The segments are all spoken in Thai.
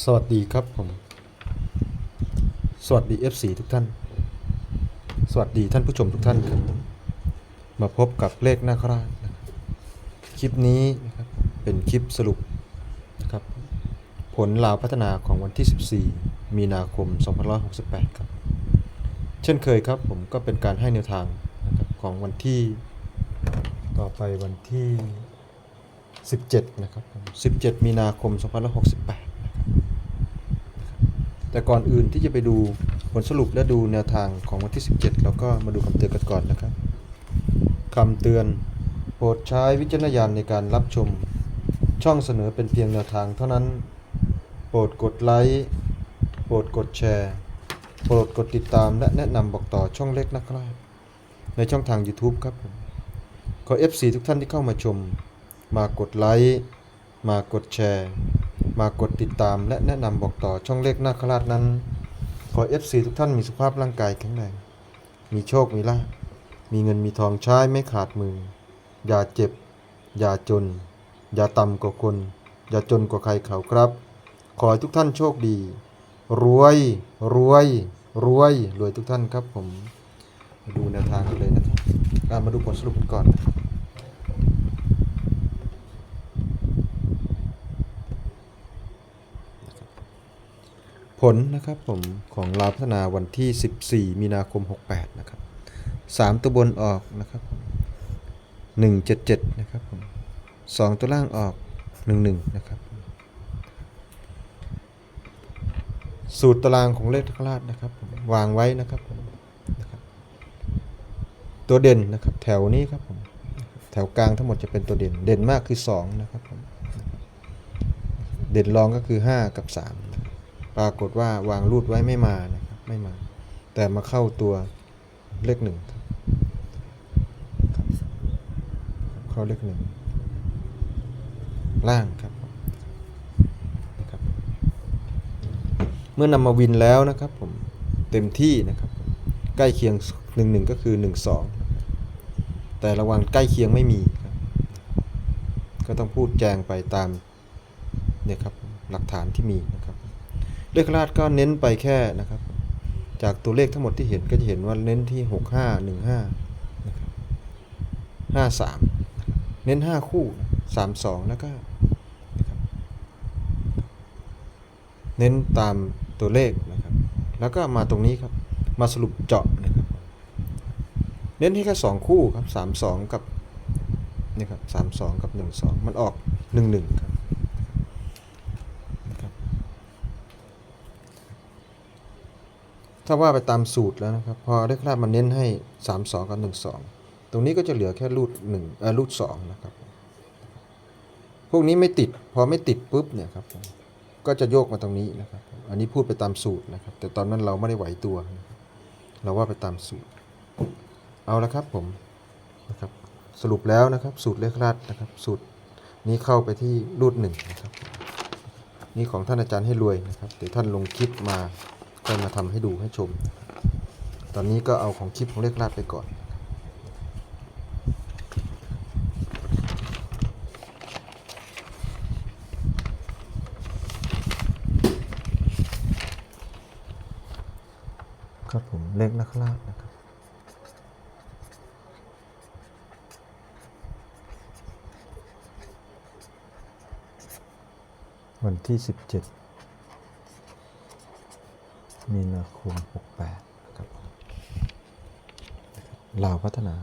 สวัสดีครับผม สวัสดี FC ทุกท่าน สวัสดีท่านผู้ชมทุกท่านครับ มาพบกับเลขหน้าคราชนะครับคลิปนี้นะครับเป็นคลิปสรุปนะครับผลลาวพัฒนาของวันที่ 14 มีนาคม 2568 ครับ เช่นเคยครับผมก็เป็นการให้แนวทางนะครับของวันที่ต่อไปวันที่ 17 นะครับ 17 มีนาคม 2568นะครับ แต่ก่อนอื่นที่จะไปดูผลสรุปและดูแนวทางของวันที่ 17 เราก็มาดูคำเตือนกันก่อนนะครับคำเตือนโปรดใช้วิจารณญาณในการรับชม ช่องเสนอเป็นเพียงแนวทางเท่านั้น โปรดกดไลค์โปรดกดแชร์ โปรดกดติดตามและแนะนำบอกต่อช่องเล็กนะครับ ในช่องทาง YouTube ครับผมขอ FC ทุกท่านที่เข้ามาชม มากดไลค์มากดแชร์ มากดติดตามและแนะนำบอกต่อช่องเลขนาคราชนั้น ขอ FC ทุกท่านมีสุขภาพร่างกายแข็งแรง มีโชค มีลาภมีเงินมีทองใช้ไม่ขาดมือ อย่าเจ็บ อย่าจน อย่าต่ำกว่าคน อย่าจนกว่าใครเขาครับ ขอให้ทุกท่านโชคดี รวย รวย รวย รวยทุกท่านครับผม ดูแนวทางกันเลยนะครับมาดูผลสรุปกันก่อน ผลนะครับผมของลาวพัฒนาวันที่ 14 มีนาคม 68 นะครับ 3 ตัวบนออกนะครับ 177 นะครับผม2ตัวล่างออก 11 นะครับ สูตรตารางของเลขทคราชนะครับ วางไว้นะครับผมนะครับตัวเด่นนะครับแถวนี้ครับผมแถวกลางทั้งหมดจะเป็นตัวเด่น เด่นมากคือ 2 นะครับผมเด่นรองก็คือ 5 กับ 3 ปรากฏว่าวางรูดไว้ไม่มานะครับไม่มา แต่มาเข้าตัวเลขหนึ่งครับเข้าเลขหนึ่งล่างครับนะครับ เมื่อนำมาวินแล้วนะครับผมเต็มที่นะครับ ใกล้เคียงหนึ่งหนึ่งก็คือหนึ่งสองแต่ระวังใกล้เคียงไม่มีครับก็ต้องพูดแจงไปตามเนี่ยครับหลักฐานที่มีนะ เลขราชก็เน้นไปแค่นะครับ จากตัวเลขทั้งหมดที่เห็นก็จะเห็นว่าเน้นที่ 6 5 1 5นะครับ5 3 เน้น 5 คู่ 3 2 แล้วก็เน้นตามตัวเลขนะครับ แล้วก็มาตรงนี้ครับ มาสรุปเจาะนะครับ เน้นให้แค่2คู่ครับ 3 2 กับนี่ครับ3 2 กับ 1 2 มันออก 1 1 ครับนะครับ ถ้าว่าไปตามสูตรแล้วนะครับ พอเลขราบมันเน้นให้ 3 2 กับ 1 2 ตรงนี้ก็จะเหลือแค่รูด1เอ่อรูด2นะครับ พวกนี้ไม่ติด พอไม่ติดปุ๊บเนี่ยครับ ก็จะโยกมาตรงนี้นะครับ อันนี้พูดไปตามสูตรนะครับ แต่ตอนนั้นเราไม่ได้ไหวตัว เราว่าไปตามสูตร เอาละครับผมนะครับ สรุปแล้วนะครับ สูตรเลขราดนะครับ สูตรนี้เข้าไปที่รูดหนึ่งนะครับ นี่ของท่านอาจารย์ให้รวยนะครับเดี๋ยวท่านลงคลิปมา ก็มาทำให้ดูให้ชม ตอนนี้ก็เอาของคลิปของเลขลาดไปก่อน ครับผมเลขนักลาดนะครับวันที่ 17 มีนาคม 68นะครับลาวพัฒนา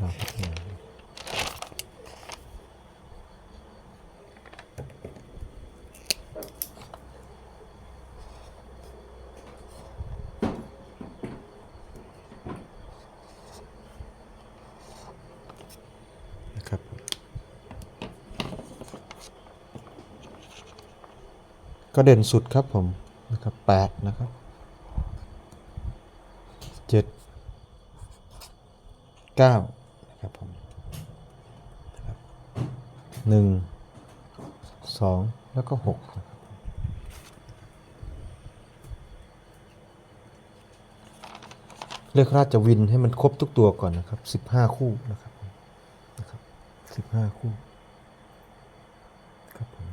ลาวพัฒนานะ ครับก็เด่นสุดครับผมนะครับแปดนะครับเจ็ดเก้านะครับผมหนึ่งสองแล้วก็หกนะครับเลือกราชวินให้มันครบทุกตัวก่อนนะครับสิบห้าคู่นะครับ ห้าคู่ครับผม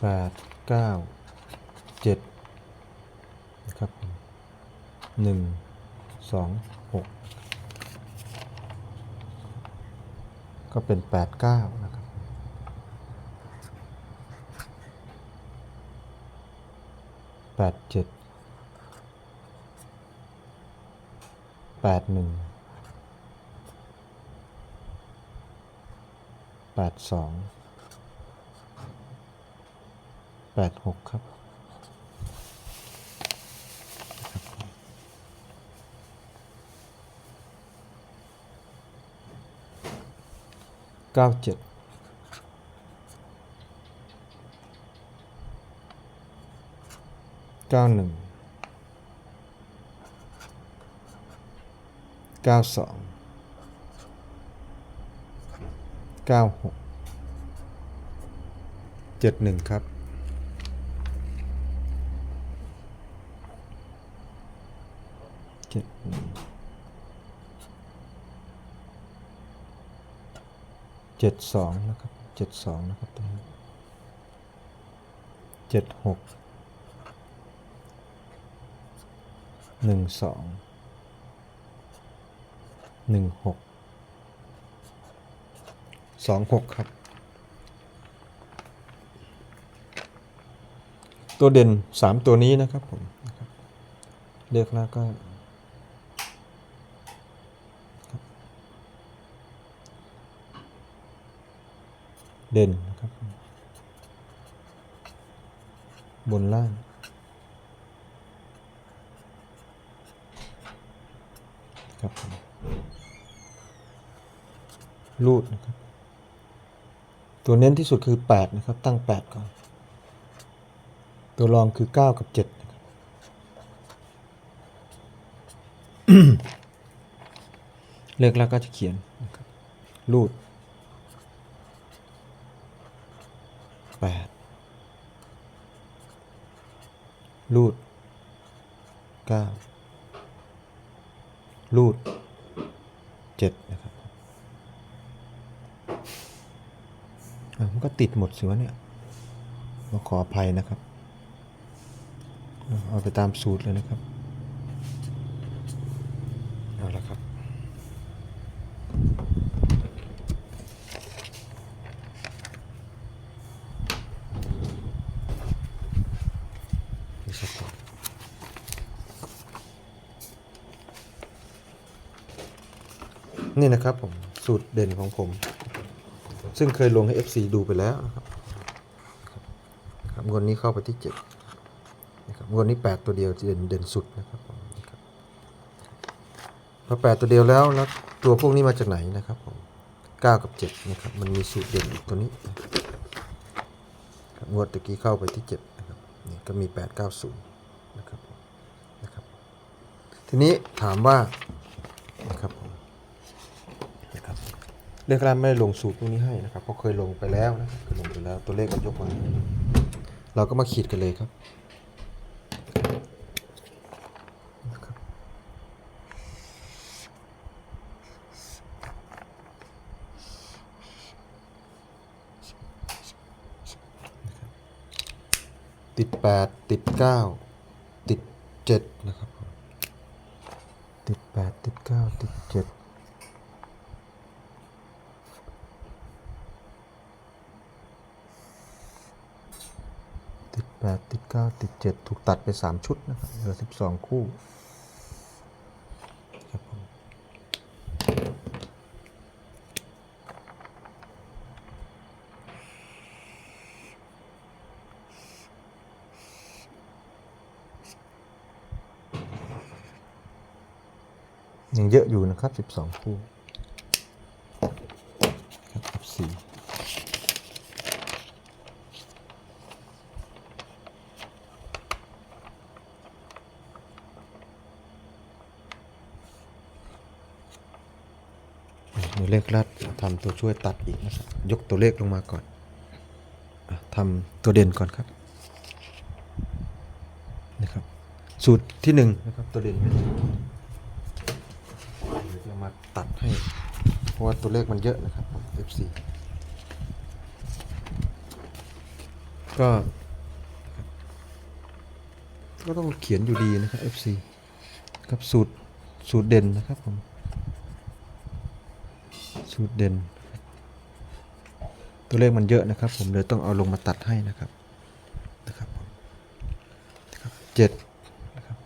แปดเก้าเจ็ดนะครับหนึ่งสองห ก็เป็นแปดเก้านะครับ แปดเจ็ด แปดหนึ่ง แปดสอง แปดหกครับ เก้าเจ็ดเก้าหนึ่งเก้าสองเก้าหกเจ็ดหนึ่งครับเจ็ดหนึ่ง เจ็ดสองนะครับเจ็ดสองนะครับตรงนี้เจ็ดหกหนึ่งสองหนึ่งหกสองหกครับ ตัวเด่นสามตัวนี้นะครับผมนะครับเลือกแล้วก็ เด่นนะครับ บนล่าง ครับรูดนะครับ ตัวเน้นที่สุดคือ 8 นะครับ ตั้ง 8 ก่อน ตัวรองคือ 9 กับ 7นะครับเลือกแล้วก็จะเขียนนะครับรูด แปด รูดเก้ารูดเจ็ดนะครับมันก็ติดหมดสิวะเนี่ยมาขออภัยนะครับ เอาไปตามสูตรเลยนะครับ เอาละครับ นี่ครับผม นี่นะครับผมสูตรเด่นของผม ซึ่งเคยลงให้ FC ดูไปแล้วนะครับครับงวดนี้เข้าไปที่7นะครับงวดนี้ 8 ตัวเดียวเด่นเด่นสุดนะครับผมนี่ครับพอ8ตัวเดียวแล้วแล้วตัวพวกนี้มาจากไหนนะครับผม9กับ7นะครับมันมีสูตรเด่นอีกตัวนี้งวดตะกี้เข้าไปที่7นะครับนี่ก็มี890นะครับนะครับ ทีนี้ถามว่านะครับ เรื่องการไม่ได้ลงสูตรพวกนี้ให้นะครับเพราะเคยลงไปแล้วนะครับเคยลงไปแล้วตัวเลขก็ยกมาเราก็มาขีดกันเลยครับติด 8 ติด 9 ติด 7 นะครับ ติด 8 ติด 9 ติด 7 ติด 8 ติด 9 ติด 7 ถูกตัดไป 3 ชุดนะครับเหลือ 12 คู่ครับผมยังเยอะอยู่นะครับ 12 คู่ครับ4 เดี๋ยวเลขลัดทำตัวช่วยตัดอีกนะครับยกตัวเลขลงมาก่อนทำตัวเด่นก่อนครับนะครับ สูตรที่หนึ่งนะครับตัวเด่นเดี๋ยวจะมาตัดให้ เพราะว่าตัวเลขมันเยอะนะครับ FC ก็ก็ต้องเขียนอยู่ดีนะครับ FC ครับสูตรสูตรเด่นนะครับผม สูตรเด่น ตัวเลขมันเยอะนะครับ ผมเลยต้องเอาลงมาตัดให้นะครับนะครับผมนะครับเจ็ดนะครับ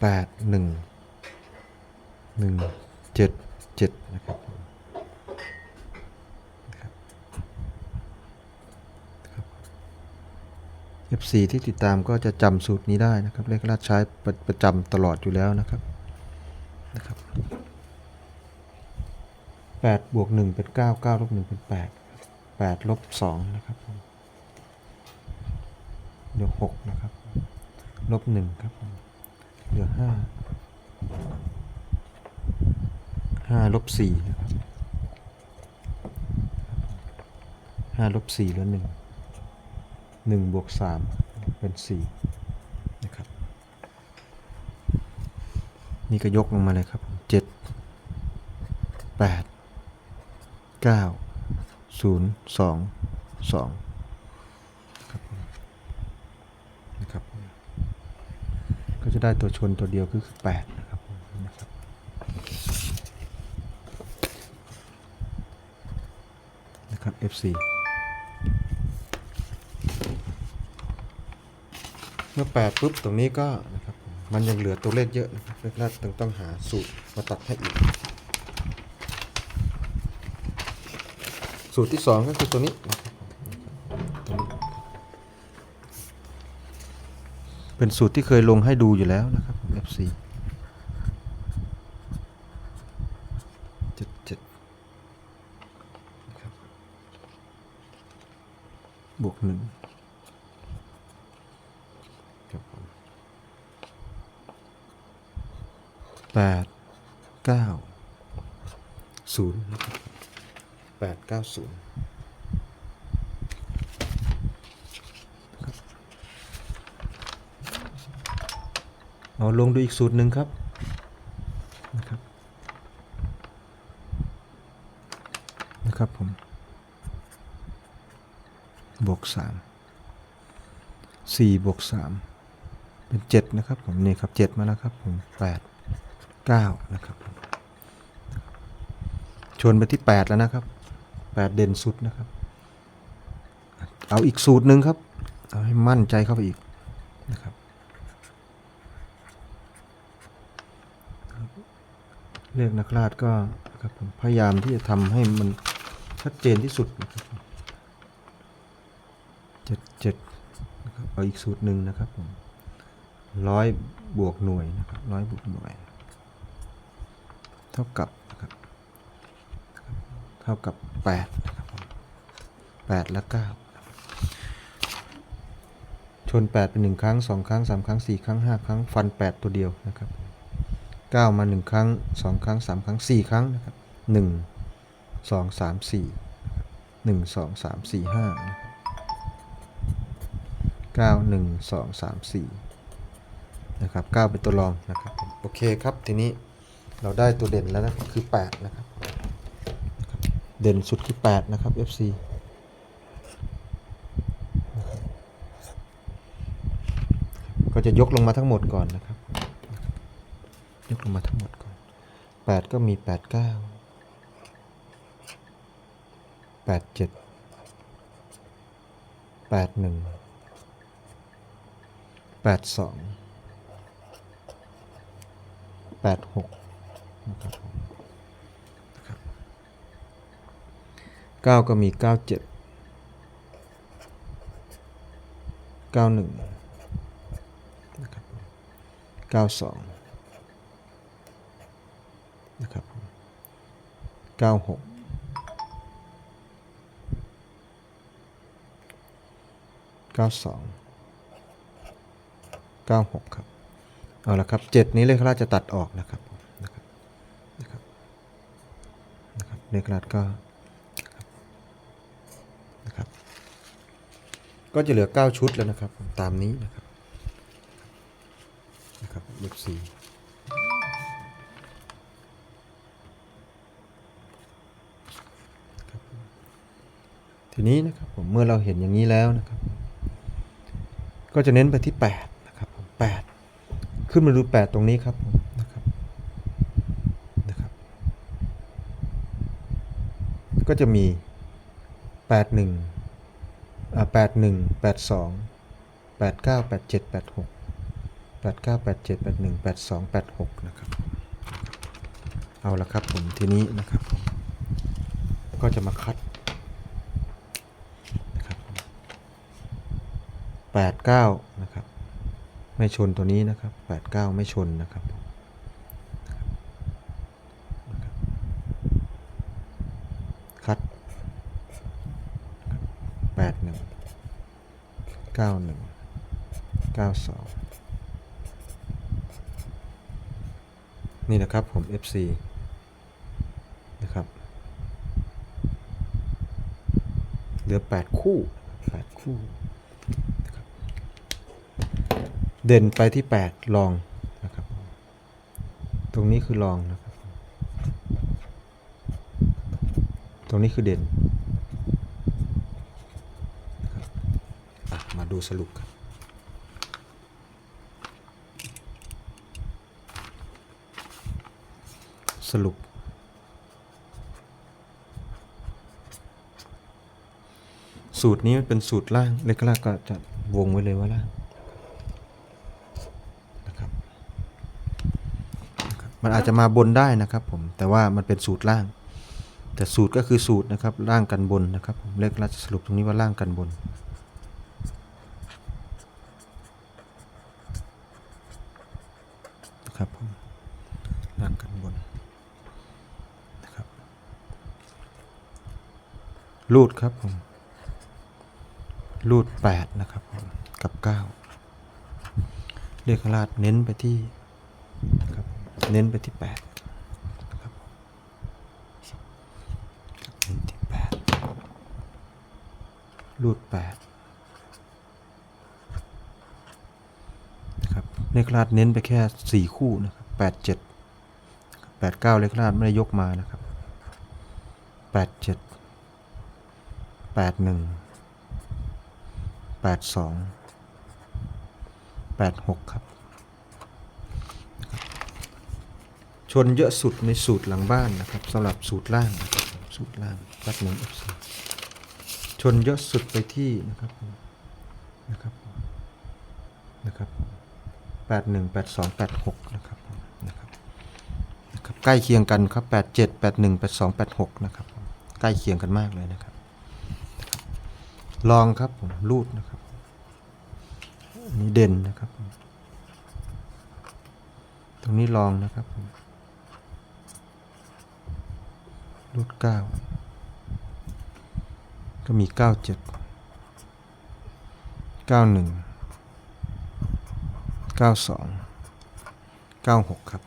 แปดหนึ่งหนึ่งเจ็ดเจ็ดนะครับผมนะครับนะครับ FC ที่ติดตามก็จะจำสูตรนี้ได้นะครับ เลขราชใช้ประประจำตลอดอยู่แล้วนะครับนะครับ แปดบวกหนึ่งเป็นเก้าเก้าลบหนึ่งเป็นแปดแปดลบสองนะครับผมเหลือหกนะครับลบหนึ่งครับผมเหลือห้าห้าลบสี่นะครับห้าลบสี่เหลือหนึ่งหนึ่งบวกสามเป็นสี่นะครับนี่ก็ยกลงมาเลยครับผม เก้าศูนย์สองสองนะครับก็จะได้ตัวชนตัวเดียวคือแปดนะครับนะครับนะครับ FC เมื่อแปดปุ๊บตรงนี้ก็นะครับมมันยังเหลือตัวเลขเยอะนะครับเลขแรกต้องต้องหาสูตรมาตัดให้อีก สูตรที่สองก็คือตัวนี้นะครับตัวนี้เป็นสูตรที่เคยลงให้ดูอยู่แล้วนะครับ FC จ็ดจ็ดบวกหนึ่งแปดเก้าศูนย์ นะครับเอาลงดูอีกสูตรหนึ่งครับนะครับนะครับผมบวกสามสี่บวกสามเป็นเจ็ดนะครับผมนี่ครับเจ็ดมาแล้วครับผมแปดเก้านะครับผมชนไปที่ 8 แล้วนะครับ 8 เด่นสุดนะครับ เอาอีกสูตรหนึ่งครับ เอาให้มั่นใจเข้าไปอีกนะครับเรียกนักราชก็ครับผมพยายามที่จะทำให้มันชัดเจนที่สุดนะครับเจ็ดเจ็ดนะครับเอาอีกสูตรหนึ่งนะครับผมร้อยบวกหน่วยนะครับร้อยบวกหน่วย เท่ากับ เท่ากับ8นะครับผม8และ9ชน 8 เป็น 1 ครั้ง 2 ครั้ง 3 ครั้ง 4 ครั้ง 5 ครั้ง ฟัน 8 ตัวเดียวนะครับ9มา 1 ครั้ง 2 ครั้ง 3 ครั้ง 4 ครั้งนะครับ1 2 3 4 1 2 3 4 5นะครับ9 1 2 3 4นะครับ9เป็นตัวรองนะครับโอเคครับทีนี้เราได้ตัวเด่นแล้วนะคือ 8 นะครับ เด่นสุดคือ 8 นะครับ FC ก็จะยกลงมาทั้งหมดก่อนนะครับ ยกลงมาทั้งหมดก่อน 8 ก็มี 8 9 8 7 8 1 8 2 8 6นะครับ ผมเก้าก็มีเก้าเจ็ดเก้าหนึ่งนะครับเก้าสองนะครับเก้าหกเก้าสองเก้าหกครับ เอาละครับเจ็ดนี้เลขราชจะตัดออกนะครับนะครับนะครับเลขลาดก็นะครับ ก็จะเหลือ 9 ชุดแล้วนะครับ ตามนี้นะครับนะครับเลขสี่ทีนี้นะครับผมเมื่อเราเห็นอย่างนี้แล้วนะครับ ก็จะเน้นไปที่ 8 นะครับผม8ขึ้นมาดู 8 ตรงนี้ครับผมนะครับนะครับ ก็จะมี 81อ่า81 82 89 87 86 89 87 81 82 86นะครับ เอาละครับผมทีนี้นะครับผมก็จะมาคัดนะครับผม89นะครับ ไม่ชนตัวนี้นะครับ89ไม่ชนนะครับผมนะครับคัด81 91 92นี่นะครับผม FC นะครับ เหลือ 8 คู่ 8 คู่นะครับเด่นไปที่ 8 ลองนะครับ ตรงนี้คือลองนะครับ ตรงนี้คือเด่นนะครับอะ มาดูสรุปครับสรุป สูตรนี้มันเป็นสูตรล่างเลขล่างก็จะวงไว้เลยว่าล่างนะครับนะครับมันอาจจะมาบนได้นะครับผมแต่ว่ามันเป็นสูตรล่าง แต่สูตรก็คือสูตรนะครับล่างกันบนนะครับผมเลขล่างจะสรุปตรงนี้ว่าล่างกันบน นะครับผมล่างกันบนนะครับ รูดครับผม รูดแปดนะครับผม กับเก้าเรียกราดเน้นไปที่ครับเน้นไปที่แปดครับเน้นที่แปดรูดแปดนะครับเลขราดเน้นไปแค่สี่คู่นะครับแปดเจ็ดแปดเก้าเลขราดไม่ได้ยกมานะครับแปดเจ็ด แปดหนึ่งแปดสองแปดหกครับ ชนเยอะสุดในสูตรหลังบ้านนะครับสำหรับสูตรล่างนะครับสูตรล่างรัดหนึ่งชนเยอะสุดไปที่นะครับนะครับนะครับแปดหนึ่งแปดสองแปดหกนะครับนะครับนะครับใกล้เคียงกันครับแปดเจ็ดแปดหนึ่งแปดสองแปดหกนะครับใกล้เคียงกันมากเลยนะครับ ลองครับผมรูดนะครับอันนี้เด่นนะครับ ตรงนี้ลองนะครับผมรูดเก้าก็มีเก้าเจ็ดเก้าหนึ่งเก้าสองเก้าหกครับ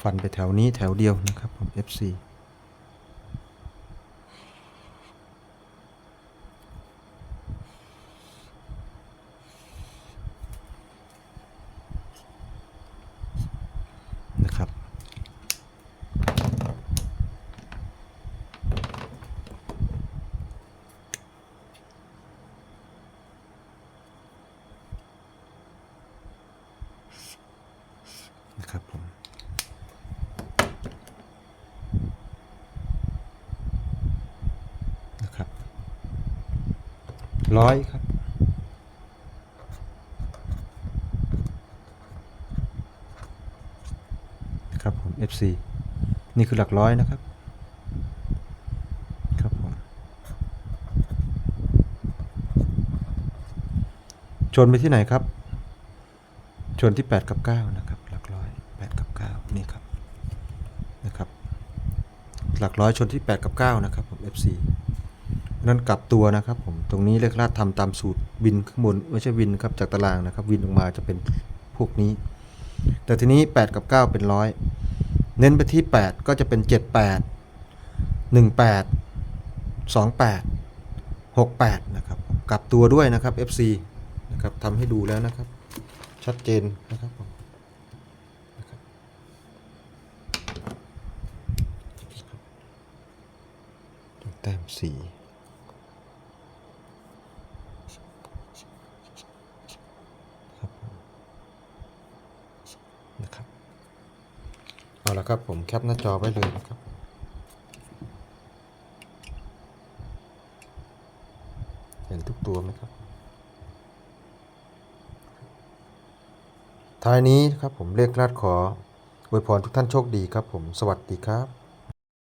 ฟันไปแถวนี้แถวเดียวนะครับผม FC นะครับ นะครับผม นะครับ ร้อยครับ ครับผม FC นี่คือหลักร้อยนะครับ ครับผม ชนไปที่ไหนครับ ชนที่ 8 กับ 9 นะครับ หลักร้อย 8 กับ 9 นี่ครับ นะครับ หลักร้อยชนที่ 8 กับ 9 นะครับผม FC นั่นกลับตัวนะครับผมตรงนี้เลขลาดทำตามสูตรวินข้างบนไม่ใช่วินครับจากตารางนะครับ วินออกมาจะเป็นพวกนี้ แต่ทีนี้ 8 กับ 9 เป็นร้อยเน้นไปที่ 8 ก็จะเป็น 78 18 28 68 นะครับกลับตัวด้วยนะครับ FC นะครับทำให้ดูแล้วนะครับ ชัดเจนนะครับผมแต้มสีครับผมนะครับ เอาละครับผมแคปหน้าจอไว้เลยนะครับเห็นทุกตัวไหมครับ ท้ายนี้ครับผมเลขลาดขออวยพรทุกท่านโชคดีครับผม สวัสดีครับ